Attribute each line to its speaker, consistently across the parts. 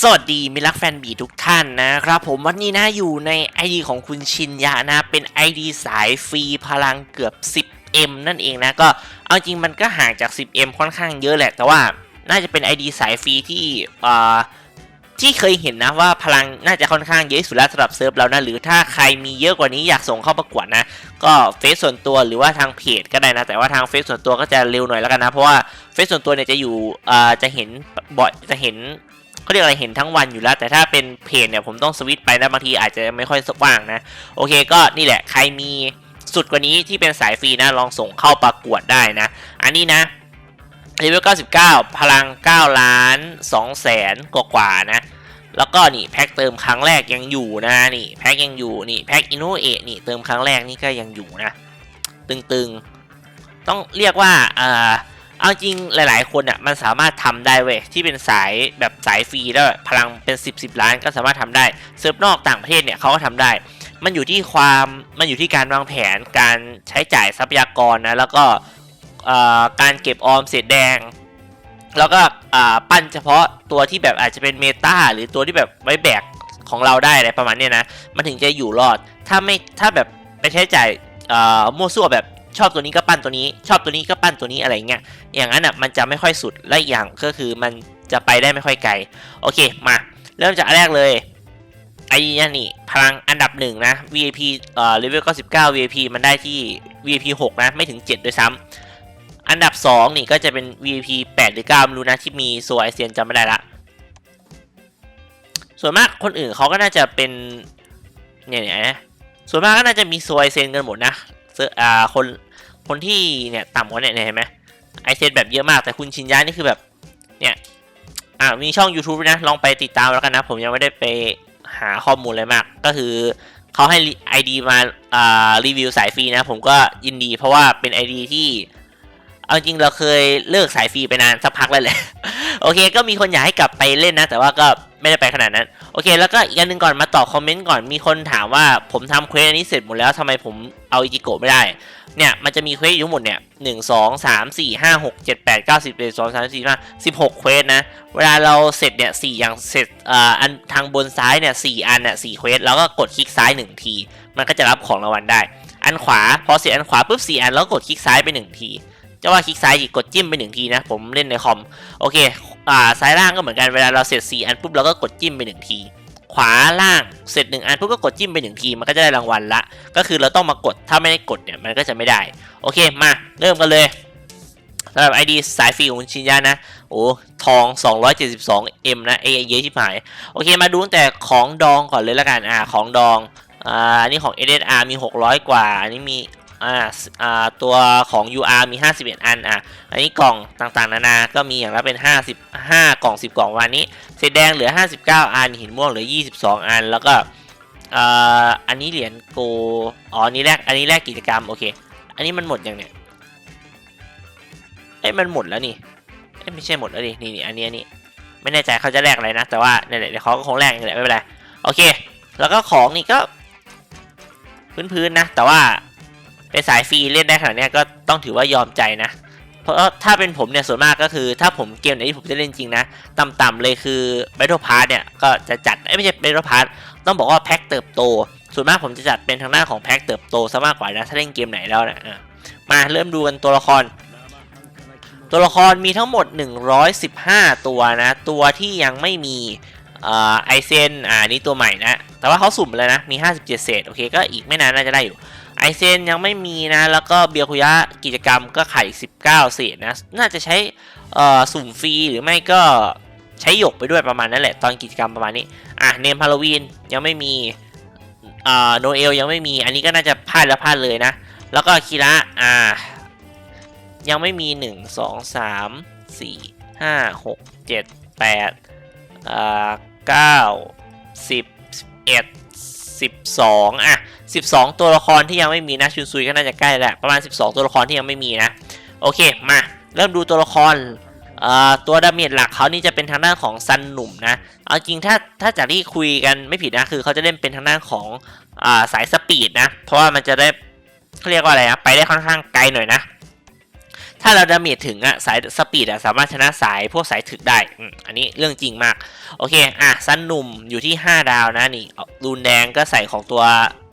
Speaker 1: สวัสดีมิตรรักแฟนบีทุกท่านนะครับ ผมวันนี้นะอยู่ใน ID ของคุณชินยะนะ เป็น ID สายฟรีพลังเกือบ 10M นั่นเองนะ ก็เอาจริงมันก็ห่างจาก 10M ค่อนข้างเยอะแหละ แต่ว่าน่าจะเป็น ID สายฟรีที่อ่าที่เคยเห็นนะว่าพลังน่าจะค่อนข้างเยอะสุดแล้วสำหรับเซิร์ฟเรานะ หรือถ้าใครมีเยอะกว่านี้อยากส่งเข้าประกวดนะ ก็เฟซส่วนตัวหรือว่าทางเพจก็ได้นะ แต่ว่าทางเฟซส่วนตัวก็จะเร็วหน่อยแล้วกันนะ เพราะว่าเฟซส่วนตัวเนี่ยจะอยู่จะเห็นบ่อยจะเห็น เขาเรียกอะไรเห็นทั้งวันอยู่แล้ว แต่ถ้าเป็นเพจเนี่ยผมต้องสวิตช์ไปนะบางทีอาจจะไม่ค่อยว่างนะ โอเคก็นี่แหละ ใครมีสุดกว่านี้ที่เป็นสายฟรีนะลองส่งเข้าประกวดได้นะ อันนี้นะเลเวล99 พลัง 9 ล้าน2แสนกว่าๆนะ แล้วก็นี่แพ็คเติมครั้งแรกยังอยู่นะนี่แพ็คยังอยู่นี่แพ็คอินโนเอะนี่เติมครั้งแรกนี่ก็ยังอยู่นะ ตึงๆ ต้องเรียกว่าอ่า เอาจริงหลาย ๆ คนอะมันสามารถทำได้เว้ยที่เป็นสายแบบสายฟรีแล้วพลังเป็น10 10ล้านก็สามารถทำได้เซิร์ฟนอกต่างประเทศเนี่ยเขาก็ทำได้ มันอยู่ที่ความมันอยู่ที่การวางแผนการใช้จ่ายทรัพยากรนะแล้วก็การเก็บออมเศษแดง แล้วก็ปั้นเฉพาะตัวที่แบบอาจจะเป็นเมตาหรือตัวที่แบบไว้แบกของเราได้อะไรประมาณนี้นะมันถึงจะอยู่รอดถ้าไม่ถ้าแบบไปใช้จ่ายมั่วซั่วแบบ ชอบตัวนี้ก็ปั้นตัวนี้ ชอบตัวนี้ก็ปั้นตัวนี้อะไรเงี้ยอย่างนั้นอะมันจะไม่ค่อยสุดและอย่างก็คือมันจะไปได้ไม่ค่อยไกลโอเคมาเริ่มจากแรกเลยไอ้นี่นี่พลังอันดับหนึ่งนะ VIP เอ่อเลเวล99 VIP มันได้ที่ VIP 6 นะ ไม่ถึง 7 ด้วยซ้ำอันดับ 2 นี่ก็จะเป็น VIP 8 หรือ9ไม่รู้นะ ที่มีโซไอเซียนจำไม่ได้ละ ส่วนมากคนอื่นเขาก็น่าจะเป็นเนี่ยเนี่ยนะส่วนมากก็น่าจะมีโซไอเซียนกันหมดนะ เซอร์อ่าคนคนที่เนี่ยต่ำกว่าเนี่ยเห็นไหมไอเซตแบบเยอะมากแต่คุณชินยะนี่คือแบบเนี่ยอ่ามีช่อง YouTube นะลองไปติดตามแล้วกันนะ ผมยังไม่ได้ไปหาข้อมูลอะไรมาก ก็คือเขาให้ ID มาอ่ารีวิวสายฟรีนะ ผมก็ยินดีเพราะว่าเป็น ID ที่เอาจริงเราเคยเลิกสายฟรีไปนานสักพักแล้วแหละ โอเค ก็มีคนอยากให้กลับไปเล่นนะ แต่ว่าก็ไม่ได้ไปขนาดนั้น โอเค แล้วก็อีกอันหนึ่งก่อนมาตอบคอมเมนต์ก่อนมีคนถามว่าผมทำเควสอันนี้เสร็จหมดแล้วทำไมผมเอาอิจิโกะไม่ได้ เนี่ยมันจะมีเควสอยู่หมดเนี่ยหนึ่งสองสามสี่ห้าหกเจ็ดแปดเก้าสิบเอ็ดสองสามสี่ห้าสิบหกเควสนะ เวลาเราเสร็จเนี่ยสี่อย่างเสร็จอ่าอันทางบนซ้ายเนี่ยสี่อันเนี่ยสี่เควสแล้วก็กดคลิกซ้ายหนึ่งที มันก็จะรับของรางวัลได้ อันขวาพอเสร็จอันขวาปุ๊บสี่อันแล้วกดคลิกซ้ายไปหนึ่งทีจะว่าคลิกซ้ายอีกกดจิ้มไปหนึ่งทีนะ ผมเล่นในคอม โอเค อ่าซ้ายล่างก็เหมือนกันเวลาเราเสร็จสี่อันปุ๊บเราก็กดจิ้มไปหนึ่งทีขวาล่างเสร็จหนึ่งอันปุ๊บก็กดจิ้มไปหนึ่งทีมันก็จะได้รางวัลละ ก็คือเราต้องมากดถ้าไม่ได้กดเนี่ยมันก็จะไม่ได้ โอเคมาเริ่มกันเลยสำหรับ ID สายฟรีของคุณชินยานะ โอ้ทอง 272M นะเอเยอะชิบหาย โอเคมาดูตั้งแต่ของดองก่อนเลยละกันอ่าของดองอ่าอันนี้ของ SSR มี 600 กว่า อันนี้มี อ่าอ่าตัวของ UR มี 51 อันอะอันนี้กล่องต่างๆ นานา ก็มีอย่างละเป็น 55 กล่อง 10 กล่องวันนี้เศษแดงเหลือ 59 อันหินม่วงเหลือ 22 อัน แล้วก็อ่าอันนี้เหรียญโกอ๋ออันนี้แรกอันนี้แรกกิจกรรมโอเค อันนี้มันหมดยังเนี่ยเอ้ยมันหมดแล้วนี่เอ้ยไม่ใช่หมดแล้วดินี่นี่อันนี้อันนี้ไม่แน่ใจเขาจะแลกอะไรนะ แต่ว่าเนี่ยเดี๋ยวเขาก็คงแลกนี่แหละไม่เป็นไรโอเค แล้วก็ของนี่ก็พื้นๆนะ แต่ว่า เป็นสายฟรีเล่นได้ขนาดนี้ก็ต้องถือว่ายอมใจนะ เพราะถ้าเป็นผมเนี่ยส่วนมากก็คือ ถ้าผมเกมไหนที่ผมจะเล่นจริงนะต่ำๆเลยคือ Battle Pass เนี่ยก็จะจัดไม่ใช่ Battle Pass ต้องบอกว่าแพ็คเติบโต ส่วนมากผมจะจัดเป็นทางหน้าของแพ็คเติบโตซะมากกว่านะถ้าเล่นเกมไหนแล้วนะอะมาเริ่มดูกันตัวละคร ตัวละครมีทั้งหมด 115 ตัวนะ ตัวที่ยังไม่มีไอเซนอ่านี่ตัวใหม่นะ แต่ว่าเขาสุ่มเลยนะ มี 57 เศษ โอเค ก็อีกไม่นานน่าจะได้อยู่ อเซนยังไม่มีนะ แล้วก็เบียคุยะกิจกรรมก็ขายอีก 19เศษนะ น่าจะใช้เอ่อสุ่มฟรีหรือไม่ก็ใช้หยกไปด้วยประมาณนั้นแหละ ตอนกิจกรรมประมาณนี้ อะเนมฮาโลวีนยังไม่มีอ่าโนเอลยังไม่มี อันนี้ก็น่าจะพลาดแล้วพลาดเลยนะ แล้วก็คีระอ่า ยังไม่มีหนึ่งสองสามสี่ห้าหกเจ็ดแปดอ่าเก้า สิบสองอะสิบสองตัวละครที่ยังไม่มีนะชุนซุยก็น่าจะใกล้แหล้วประมาณสิบสองตัวละครที่ยังไม่มีนะ โอเคมาเริ่มดูตัวละครอ่าตัวดาเมจหลักเขานี่จะเป็นทางด้านของซันหนุ่มนะ เอาจริงถ้าถ้าจากที่คุยกันไม่ผิดนะคือเขาจะเล่นเป็นทางด้านของอ่าสายสปีดนะ เพราะว่ามันจะได้เขาเรียกว่าอะไรนะไปได้ค่อนข้างไกลหน่อยนะ ถ้าเราดาเมจถึงอะสายสปีดอะสามารถชนะสายพวกสายถึกได้อันนี้เรื่องจริงมาก โอเคอะซันหนุ่มอยู่ที่ 5 ดาวนะนี่รูนแดงก็ใส่ของตัว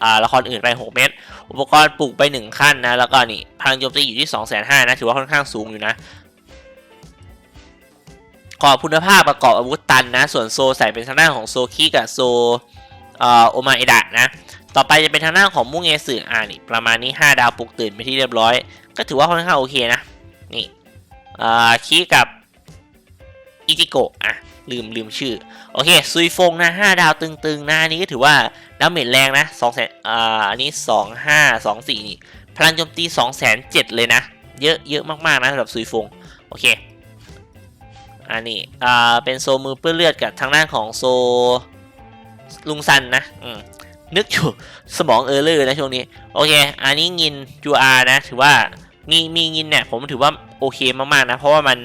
Speaker 1: อ่าละครอื่นไป 6 เม็ดอุปกรณ์ปลูกไป 1 ขั้นนะ แล้วก็นี่พลังโจมตีอยู่ที่ 2 5 0 0 0นะถือว่าค่อนข้างสูงอยู่นะกอบคุณภาพประกอบอาวุธตันนะ ส่วนโซใส่เป็นทางด้านของโซคิกับโซอ่อโอมาเอดะนะ ต่อไปจะเป็นทางด้านของมุงเอสึอ่านี่ประมาณนี้ 5 ดาวปลุกตื่นไปที่เรียบร้อย ก็ถือว่าค่อนข้างโอเคนะ นี่อ่าคิกับอิจิโกะอะลืมลืมชื่อ โอเค ซุยฟงนะ 5 ดาวตึงๆนะอันนี้ก็ถือว่าดาเมจแรงนะ2แสนอ่าอันนี้ 2 5 2 4 นี่ พลังโจมตี2 0 0 0 0เลยนะ เยอะเยอะมากๆนะสำหรับซุยฟง โอเค อันนี้อ่าเป็นโซมือเปื้อนเลือดกับทางด้านของโซลุงซันนะอืมนึกอยู่สมองเออร์เลอร์นะช่วงนี้ โอเค อันนี้งิน UR นะ ถือว่า มีมีงินเนี่ยผมถือว่าโอเคมากๆนะ เพราะว่ามัน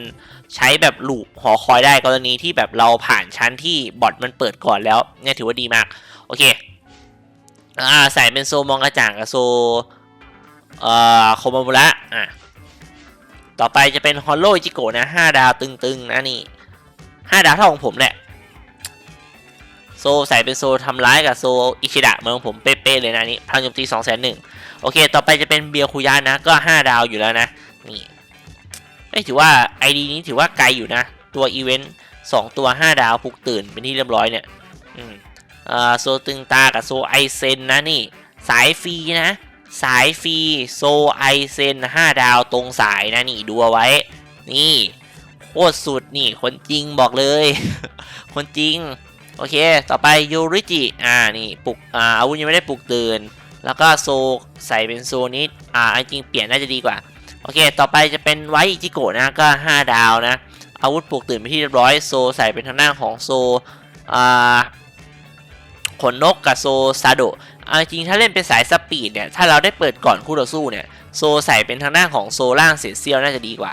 Speaker 1: ใช้แบบลูปหอคอยได้กรณีที่แบบเราผ่านชั้นที่บอทมันเปิดก่อนแล้วเนี่ยถือว่าดีมาก โอเคอ่าใส่เป็นโซมองกระจ่างกับโซเอ่อโคมามุระอะต่อไปจะเป็นฮอลโลจิโกะนะ5ดาวตึงๆนะนี่5ดาวเท่าของผมแหละ ซใส่เป็นโซทำร้ายกับโซอิชิดะเหมือนของผมเป๊ะๆเลยนะนี่พลังโจมตี2 0 0 0 0โอเค ต่อไปจะเป็นเบียร์คุยานะ ก็ 5 ดาวอยู่แล้วนะ นี่ไม่ถือว่า ID นี้ถือว่าไกลอยู่นะ ตัวอีเวนต์2ตัว 5 ดาวปลุกตื่นเป็นที่เรียบร้อยเนี่ยอืมอ่าโซตึงตากับโซไอเซนนะนี่ สายฟรีนะ สายฟรีโซไอเซน5 ดาวตรงสายนะนี่ดูเอาไว้ นี่โคตรสุดนี่คนจริงบอกเลย คนจริง โอเค ต่อไปยูริจิ อ่า นี่ปลุก อ่า อาวุธยังไม่ได้ปลุกตื่น แล้วก็โซใส่เป็นโซนี้ อ่า จริงเปลี่ยนน่าจะดีกว่า โอเค ต่อไปจะเป็นไวอิจิโกะนะ ก็ 5 ดาวนะ อาวุธปลุกตื่นไปที่เรียบร้อย โซใส่เป็นทางหน้าของโซ อ่า ขนนกกับโซซาโดะเอาจริงถ้าเล่นเป็นสายสปีดเนี่ย ถ้าเราได้เปิดก่อนคู่ต่อสู้เนี่ย โซใส่เป็นทางหน้าของโซล่างเศษเซี่ยวน่าจะดีกว่า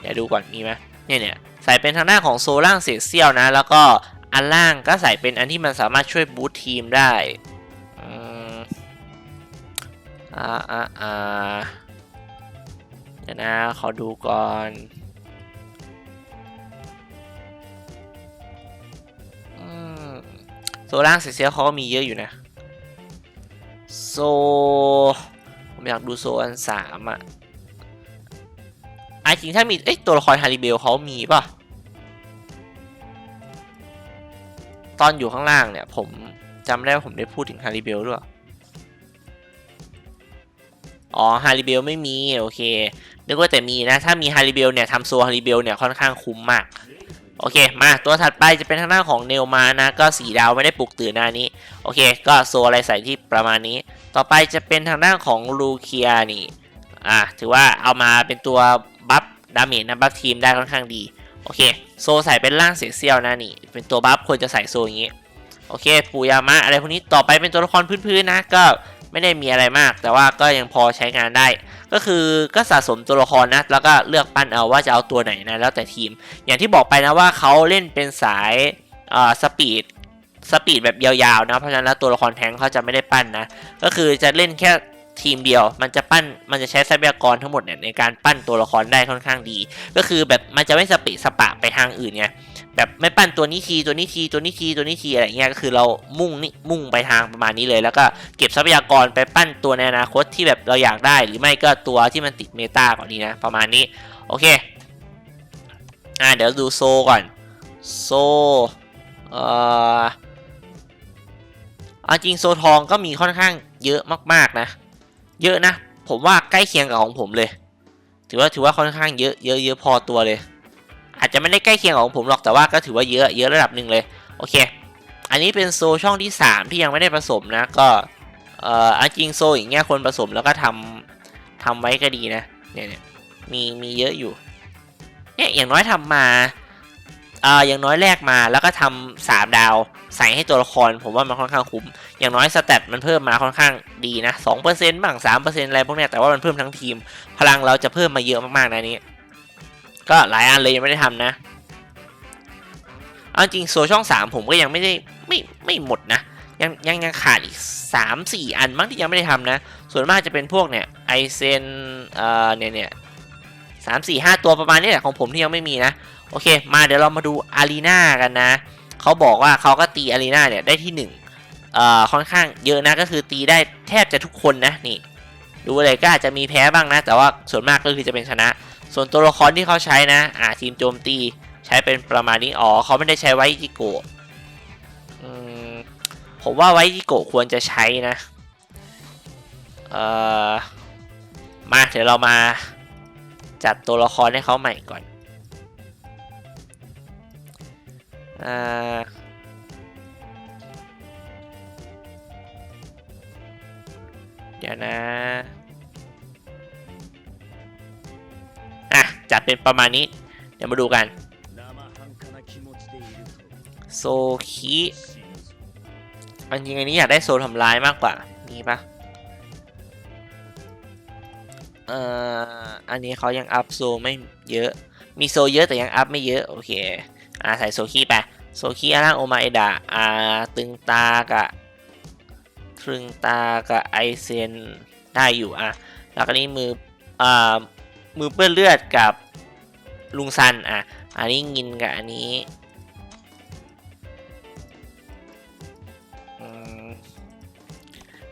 Speaker 1: เดี๋ยวดูก่อนมีไหมเนี่ยเนี่ยใส่เป็นทางหน้าของโซล่างเศษเซี่ยวนะ แล้วก็ อันล่างก็ใส่เป็นอันที่มันสามารถช่วยบูตทีมได้อ่าอ่าอ่าเดี๋ยวนะขอดูก่อนโซล่างเศษเซี่ยเขาก็มีเยอะอยู่นะ โซ ผมอยากดูโซอันสามอะไอจริงถ้ามี เอ้ยตัวละครฮาริเบลเขามีป่ะ ตอนอยู่ข้างล่างเนี่ย ผมจำได้ว่าผมได้พูดถึงฮาริเบลด้วย อ๋อฮาริเบลไม่มีโอเค นึกว่าแต่มีนะ ถ้ามีฮาริเบลเนี่ยทำโซฮาริเบลเนี่ยค่อนข้างคุ้มมาก โอเค มาตัวถัดไปจะเป็นทางหน้านของเนลมานะ ก็สีดาวไม่ได้ปลุกตื่นหน้านี้ โอเค ก็โซอะไรใส่ที่ประมาณนี้ ต่อไปจะเป็นทางด้านของลูเคียนี่ อะถือว่าเอามาเป็นตัวบัฟดาเมจนะบัฟทีมได้ค่อนข้างดี โอเค โซใส่เป็นร่างเสียเซียวนะนี่ เป็นตัวบัฟควรจะใส่โซอย่างนี้ โอเค ปูยามะอะไรพวกนี้ต่อไปเป็นตัวละครพื้นๆนะ ก็ไม่ได้มีอะไรมาก แต่ว่าก็ยังพอใช้งานได้ ก็คือก็สะสมตัวละครนะ แล้วก็เลือกปั้นเอาว่าจะเอาตัวไหนนะ แล้วแต่ทีม อย่างที่บอกไปนะว่าเขาเล่นเป็นสายอ่าสปีดสปีดแบบยาวๆนะ เพราะฉะนั้นแล้วตัวละครแทงเขาจะไม่ได้ปั้นนะ ก็คือจะเล่นแค่ ทีมเดียว มันจะปั้นมันจะใช้ทรัพยากรทั้งหมดเนี่ยในการปั้นตัวละครได้ค่อนข้างดี ก็คือแบบมันจะไม่สปีดสปะไปทางอื่นไงแบบไม่ปั้นตัวนี้ทีตัวนี้ทีตัวนี้ทีตัวนี้ทีอะไรเงี้ยก็คือเรามุ่งนี่มุ่งไปทางประมาณนี้เลย แล้วก็เก็บทรัพยากรไปปั้นตัวในอนาคตที่แบบเราอยากได้ หรือไม่ก็ตัวที่มันติดเมตาก่อนนี้นะประมาณนี้โอเคอ่าเดี๋ยวดูโซก่อนโซเอ่ออาจริงโซทองก็มีค่อนข้างเยอะมากๆนะ เยอะนะ ผมว่าใกล้เคียงกับของผมเลย ถือว่าถือว่าค่อนข้างเยอะเยอะเยอะพอตัวเลย อาจจะไม่ได้ใกล้เคียงกับของผมหรอกแต่ว่าก็ถือว่าเยอะเยอะระดับหนึ่งเลย โอเค อันนี้เป็นโซช่องที่ 3 ที่ยังไม่ได้ผสมนะ ก็เอ่อจริงโซอย่างเงี้ยคนผสมแล้วก็ทำทำไว้ก็ดีนะเนี่ยเนี่ยมีมีเยอะอยู่เนี่ยอย่างน้อยทำมาอ่าอย่างน้อยแลกมาแล้วก็ทำสามดาว ใส่ให้ตัวละครผมว่ามันค่อนข้างคุ้ม อย่างน้อยสเตตมันเพิ่มมาค่อนข้างดีนะสองเปอร์เซ็นต์บ้างสามเปอร์เซ็นต์อะไรพวกเนี้ยแต่ว่ามันเพิ่มทั้งทีม พลังเราจะเพิ่มมาเยอะมากๆนะนี้ ก็หลายอันเลยยังไม่ได้ทำนะเอาจริงโซช่องสามผมก็ยังไม่ได้ไม่ไม่หมดนะยังยังยังขาดอีกสามสี่อันมั้งที่ยังไม่ได้ทำนะ ส่วนมากจะเป็นพวกเนี่ยไอเซนเอ่อเนี่ยเนี่ยสามสี่ห้าตัวประมาณนี้แหละของผมที่ยังไม่มีนะ โอเค มาเดี๋ยวเรามาดูอารีนากันนะ เขาบอกว่าเขาก็ตีอารีนาเนี่ยได้ที่หนึ่งเอ่อค่อนข้างเยอะนะก็คือตีได้แทบจะทุกคนนะนี่ ดูเลยก็อาจจะมีแพ้บ้างนะ แต่ว่าส่วนมากก็คือจะเป็นชนะ ส่วนตัวละครที่เขาใช้นะอ่าทีมโจมตีใช้เป็นประมาณนี้อ๋อเขาไม่ได้ใช้ไวจิโกะผมว่าไวจิโกะควรจะใช้นะเอ่อมาเดี๋ยวเรามาจัดตัวละครให้เขาใหม่ก่อน อ่าเดี๋ยวนะอะจัดเป็นประมาณนี้ เดี๋ยวมาดูกันโซคิอันจริงอันนี้อยากได้โซทำร้ายมากกว่านี่ปะเอ่อ อันนี้เขายังอัพโซไม่เยอะ มีโซเยอะแต่ยังอัพไม่เยอะ โอเค อ่าใส่โซคีไป โซคีอาร่างโอมาเอดะอ่าตึงตากะตรึงตากับไอเซนได้อยู่อะแล้วก็นี้มืออ่ามือเปื้อนเลือดกับลุงซันอะอันนี้งินกับอันนี้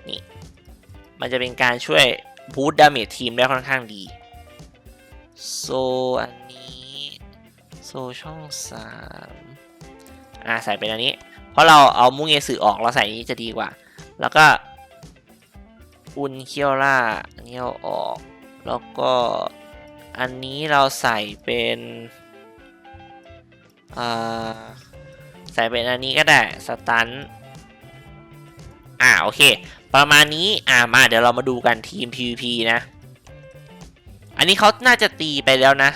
Speaker 1: นี่มันจะเป็นการช่วยบูตดาเมจทีมได้ค่อนข้างดีโซอันนี้โซช่องสาม อ่าใส่เป็นอันนี้ เพราะเราเอามุ้งเงสือออกเราใส่นนี้จะดีกว่า แล้วก็อุนเคียวล่าอันนี้เอาออก แล้วก็อันนี้เราใส่เป็นอ่าใส่เป็นอันนี้ก็ได้สตันอ่าโอเค ประมาณนี้อ่ามาเดี๋ยวเรามาดูกันทีม PVP นะ อันนี้เขาน่าจะตีไปแล้วนะ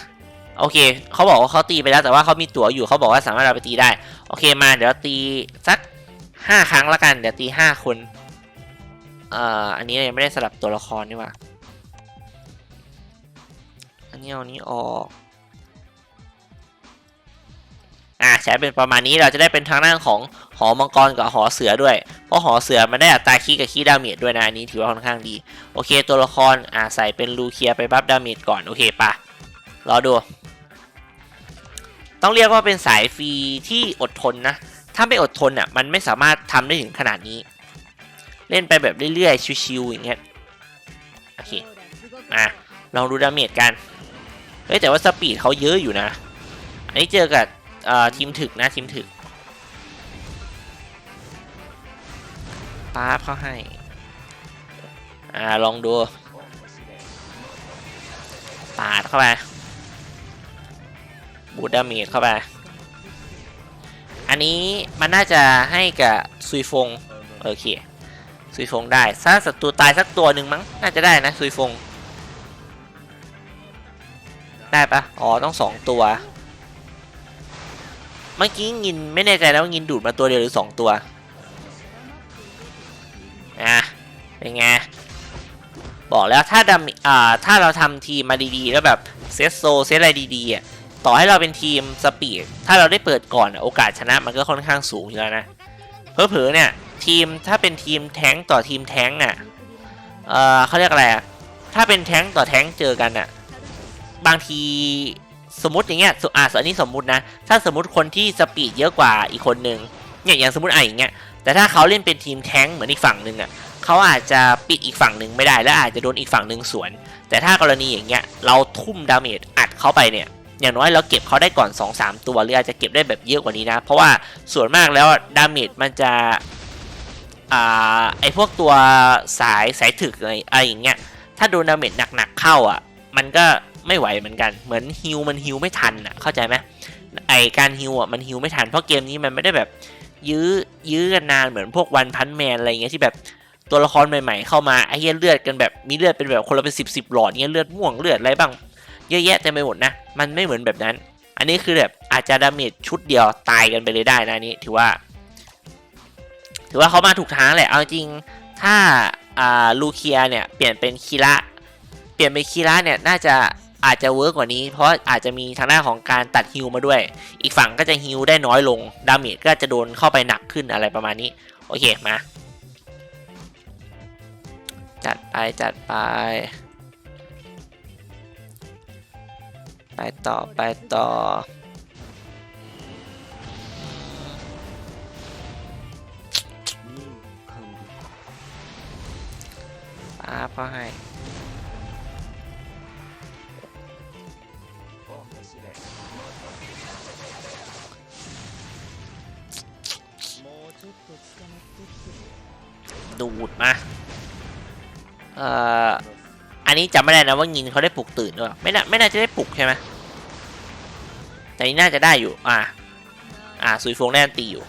Speaker 1: โอเคเขาบอกว่าเขาตีไปแล้วแต่ว่าเขามีตั๋วอยู่เขาบอกว่าสามารถเราไปตีได้ โอเคมาเดี๋ยวตีสักห้าครั้งละกัน เดี๋ยวตีห้าคนเอ่ออันนี้ยังไม่ได้สลับตัวละครนี่ว่าอันนี้เอานี้ออก อ่าใช้เป็นประมาณนี้เราจะได้เป็นทางด้านของหอมังกรกับหอเสือด้วย เพราะหอเสือมันได้อัตราคีกับคีดาเมจด้วยนะอันนี้ถือว่าค่อนข้างดี โอเคตัวละครอ่าใส่เป็นลูเคียไปบัฟดาเมจก่อน โอเคปะรอดู ต้องเรียกว่าเป็นสายฟรีที่อดทนนะ ถ้าไม่อดทนอะมันไม่สามารถทำได้ถึงขนาดนี้ เล่นไปแบบเรื่อยๆ ชิวๆอย่างเงี้ย โอเค มาลองดูดาเมจกัน เฮ้ยแต่ว่าสปีดเขาเยอะอยู่นะ อันนี้เจอกับอ่อทีมถึกนะทีมถึกปาบเขาให้ อ่าลองดูปาดเข้าไป บูดดาเมจเข้าไป อันนี้มันน่าจะให้กับซุยฟงโอเคซุยฟงได้ถ้าศัตรูตายสักตัวหนึ่งมั้งน่าจะได้นะซุยฟง ได้ปะอ๋อต้องสองตัว เมื่อกี้งินไม่แน่ใจแล้วว่างินดูดมาตัวเดียวหรือสองตัวอะเป็นไงบอกแล้วถ้าดำอ่าถ้าเราทำทีมมาดีๆ แล้วแบบเซตโซเซตอะไรดีๆอะ ต่อให้เราเป็นทีมสปีดถ้าเราได้เปิดก่อนโอกาสชนะมันก็ค่อนข้างสูงอยู่แล้วนะเผลอๆเนี่ยทีมถ้าเป็นทีมแท้งต่อทีมแท้งอะเออเขาเรียกอะไรถ้าเป็นแท้งต่อแท้งเจอกันอะบางทีสมมติอย่างเงี้ยสอ่าอันนี้สมมุตินะ ถ้าสมมติคนที่สปีดเยอะกว่าอีกคนนึงเนี่ยอย่างสมมติไอ้อย่างเงี้ยแต่ถ้าเขาเล่นเป็นทีมแท้งเหมือนอีกฝั่งหนึ่งอะเขาอาจจะปิดอีกฝั่งหนึ่งไม่ได้ และอาจจะโดนอีกฝั่งหนึ่งสวน แต่ถ้ากรณีอย่างเงี้ยเราทุ่มดาเมจอัดเข้าไปเนี่ย อย่างน้อยเราเก็บเขาได้ก่อน 2-3 ตัวหรืออาจจะเก็บได้แบบเยอะกว่านี้นะ เพราะว่าส่วนมากแล้วดาเมจมันจะอไอพวกตัวสายสายถึกอะไรอะไรอย่างเงี้ยถ้าโดนดาเมจหนักๆเข้าอะ มันก็ไม่ไหวเหมือนกันเหมือนฮิวมันฮิวไม่ทันอะเข้าใจไหมไอการฮิวอะมันฮิวไม่ทันเพราะเกมนี้มันไม่ได้แบบยื้อยื้อกันนานเหมือนพวกวันพันแมนอะไรเงี้ยที่แบบตัวละครใหม่ๆ เข้ามาไอ้เลือดกันแบบมีเลือดเป็นแบบคนละเป็นสิบสิบหลอดเงี้ยเลือดม่วงเลือดอะไรบ้าง เยอะแยะเต็มไปหมดนะ มันไม่เหมือนแบบนั้น อันนี้คือแบบอาจจะดาเมจชุดเดียวตายกันไปเลยได้นะนี้ถือว่า ถือว่าเขามาถูกทางแหละ เอาจริง ถ้าอ่าลูเคียเนี่ยเปลี่ยนเป็นคีระ เปลี่ยนเป็นคีระเนี่ยน่าจะอาจจะเวิร์กกว่านี้ เพราะอาจจะมีทางด้านของการตัดฮิวมาด้วย อีกฝั่งก็จะฮิวได้น้อยลง ดาเมจก็จะโดนเข้าไปหนักขึ้นอะไรประมาณนี้ โอเคมา จัดไปจัดไป ไปต่อไปต่อป้าก็ให้ดูดมา เอ่อ อันนี้จำไม่ได้นะว่างินเขาได้ปลุกตื่นหรือเปล่าไม่น่าไม่น่าจะได้ ใช่ไหมแต่นี่น่าจะได้อยู่ อ่า อ่าซุยฟงแน่นตีอยู่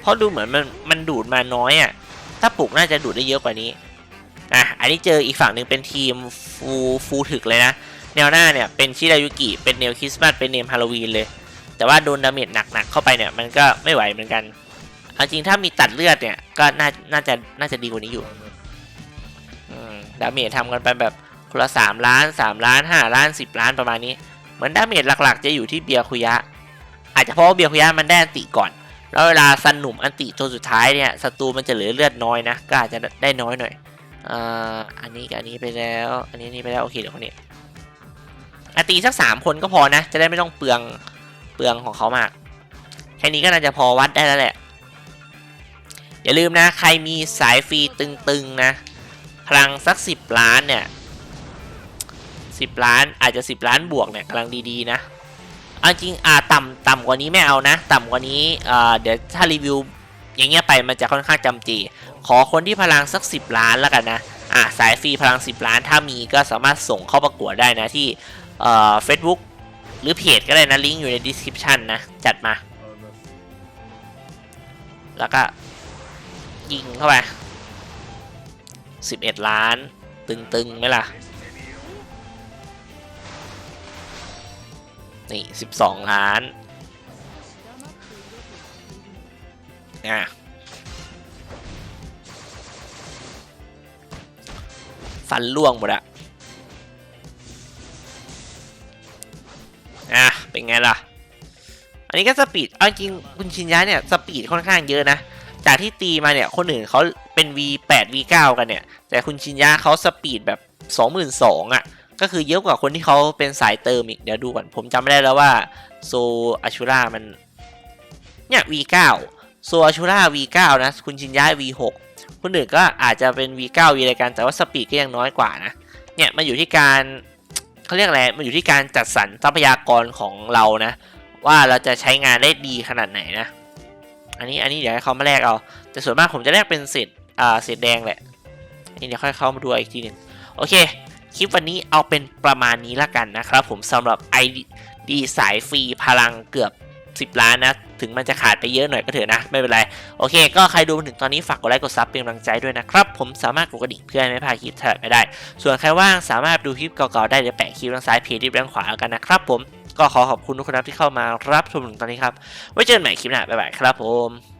Speaker 1: เพราะดูเหมือนมันมันดูดมาน้อยอะ ถ้าปลุกน่าจะดูดได้เยอะกว่านี้ อะ อันนี้เจออีกฝั่งหนึ่งเป็นทีมฟูฟูถึกเลยนะ แนวหน้าเนี่ยเป็นชิรายุกิ เป็นเนลคริสต์มาส เป็นเนมฮาโลวีนเลย แต่ว่าโดนดาเมจหนักๆเข้าไปเนี่ยมันก็ไม่ไหวเหมือนกัน เอาจริงถ้ามีตัดเลือดเนี่ยก็น่าน่าจะน่าจะดีกว่านี้อยู่ ดาเมจทำกันไปแบบคนละสามล้านสามล้านห้าล้านสิบล้านประมาณนี้ เหมือนดาเมจหลักๆ จะอยู่ที่เบียร์คุยะ อาจจะเพราะว่าเบียร์คุยะมันได้อันติก่อน แล้วเวลาซันหนุ่มอันติจนสุดท้ายเนี่ยศัตรูมันจะเหลือเลือดน้อยนะ ก็อาจจะได้น้อยหน่อยอ่าอันนี้กับอันนี้ไปแล้ว อันนี้นี่ไปแล้วโอเคเดี๋ยวคนนี้อันตีสักสามคนก็พอนะ จะได้ไม่ต้องเปลืองเปลืองของเขามาก แค่นี้ก็น่าจะพอวัดได้แล้วแหละ อย่าลืมนะ ใครมีสายฟรีตึงๆนะ ลังสักสิบล้านเนี่ยสิบล้านอาจจะสิบล้านบวกเนี่ยกำลังดีๆนะเอาจริงอ่าต่ำต่ำกว่านี้ไม่เอานะ ต่ำกว่านี้อ่าเดี๋ยวถ้ารีวิวอย่างเงี้ยไปมันจะค่อนข้างจำจี ขอคนที่พลังสักสิบล้านแล้วกันนะอ่าสายฟรีพลังสิบล้านถ้ามีก็สามารถส่งเข้าประกวดได้นะที่เอ่อ Facebook หรือเพจก็ได้นะลิงก์อยู่ใน description นะ จัดมา แล้วก็ยิงเข้าไป 11 ล้าน ตึงๆไหมล่ะ นี่ 12 ล้าน อะฟันล่วงหมดอะอะ เป็นไงล่ะ อันนี้ก็สปีด เอาจริงคุณชินยะเนี่ย สปีดค่อนข้างเยอะนะ จากที่ตีมาเนี่ย คนอื่นเขา เป็น V8 V9 กันเนี่ย แต่คุณชินยะเขาสปีดแบบ 22,000อะ ก็คือเยอะกว่าคนที่เขาเป็นสายเติมอีก เดี๋ยวดูก่อน ผมจำไม่ได้แล้วว่าโซอาชูรามัน เนี่ย V9 โซอาชูรา V9 นะ คุณชินยะ V6 คนอื่นก็อาจจะเป็น V9 V อะไรกัน แต่ว่าสปีดก็ยังน้อยกว่านะ เนี่ยมันอยู่ที่การเขาเรียกอะไรมันอยู่ที่การจัดสรรทรัพยากรของเรานะ ว่าเราจะใช้งานได้ดีขนาดไหนนะ อันนี้อันนี้เดี๋ยวให้เขามาแลกเอา แต่ส่วนมากผมจะแลกเป็นเศษ อ่าเศษแดงแหละนี่เดี๋ยวค่อยเข้ามาดูอีกทีหนึ่งโอเค คลิปวันนี้เอาเป็นประมาณนี้ละกันนะครับผมสำหรับ ID สายฟรีพลังเกือบ 10 ล้านนะ ถึงมันจะขาดไปเยอะหน่อยก็เถอะนะ ไม่เป็นไร โอเค ก็ใครดูมาถึงตอนนี้ฝากกดไลค์กดซับเป็นกำลังใจด้วยนะครับ ผมสามารถกดกระดิ่งเพื่อไม่พลาดคลิปถัดไปได้ ส่วนใครว่างสามารถดูคลิปเก่าๆได้เดี๋ยวแปะคลิปทางซ้ายเพจด้านขวาแล้วกันนะครับผมก็ขอขอบคุณทุกคนที่เข้ามารับชมถึงตอนนี้ครับไว้เจอกันใหม่คลิปหน้าบ๊ายบายครับผม